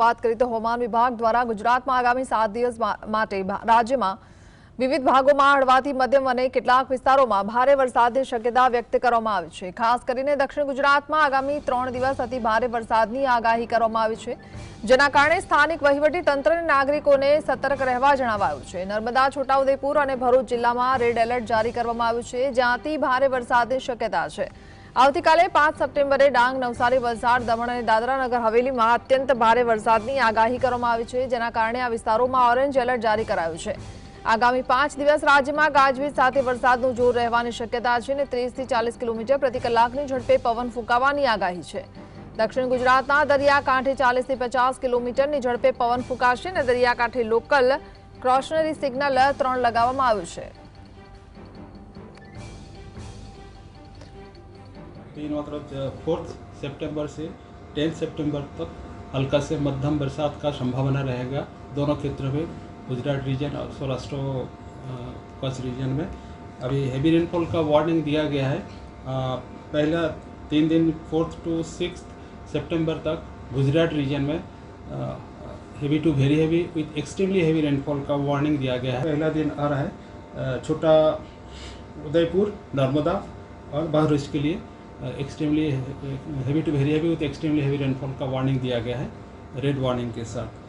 માત કરી તો હવામાન વિભાગ દ્વારા ગુજરાતમાં આગામી 7 દિવસ માટે રાજ્યમાં વિવિધ ભાગોમાં અડવાતી મધ્યમ અને કેટલાક વિસ્તારોમાં ભારે વરસાદની શક્યતા વ્યક્ત કરવામાં આવી છે ખાસ કરીને દક્ષિણ ગુજરાતમાં આગામી 3 દિવસ સુધી ભારે વરસાદની આગાહી કરવામાં આવી છે જેના કારણે સ્થાનિક વહીવટી તંત્રને નાગરિકોને સતર્ક રહેવા જણાવાયું છે નર્મદા છોટાઉદેપુર અને ભરૂચ જિલ્લામાં રેડ એલર્ટ જારી કરવામાં આવ્યું છે જ્યાંથી ભારે વરસાદની શક્યતા છે આવતીકાલે પાંચ સપ્ટેમ્બરે ડાંગ નવસારી વલસાડ દમણ અને દાદરાનગર હવેલીમાં અત્યંત ભારે વરસાદની આગાહી કરવામાં આવી છે જેના કારણે આ વિસ્તારોમાં ઓરેન્જ એલર્ટ જારી કરાયું છે આગામી પાંચ દિવસ રાજ્યમાં ગાજવીજ સાથે વરસાદનું જોર રહેવાની શક્યતા છે અને ત્રીસથી ચાલીસ કિલોમીટર પ્રતિ કલાકની ઝડપે પવન ફૂંકાવાની આગાહી છે દક્ષિણ ગુજરાતના દરિયાકાંઠે ચાલીસથી પચાસ કિલોમીટરની ઝડપે પવન ફૂંકાશે અને દરિયાકાંઠે લોકલ ક્રોશનરી સિગ્નલ ત્રણ લગાવવામાં આવ્યું છે तीन मात्र फोर्थ सितंबर से टेंथ सितंबर तक हल्का से मध्यम बरसात का संभावना रहेगा दोनों क्षेत्रों में गुजरात रीजन और सौराष्ट्र कच्छ रीजन में अभी हैवी रेनफॉल का वार्निंग दिया गया है आ, पहला तीन दिन फोर्थ टू सिक्स सितंबर तक गुजरात रीजन में आ, heavy to very heavy with extremely heavy rainfall का वार्निंग दिया गया है पहला दिन आ रहा है छोटा उदयपुर नर्मदा और बाहर के लिए extremely heavy to very heavy with extremely heavy rainfall का वार्निंग दिया गया है रेड वार्निंग के साथ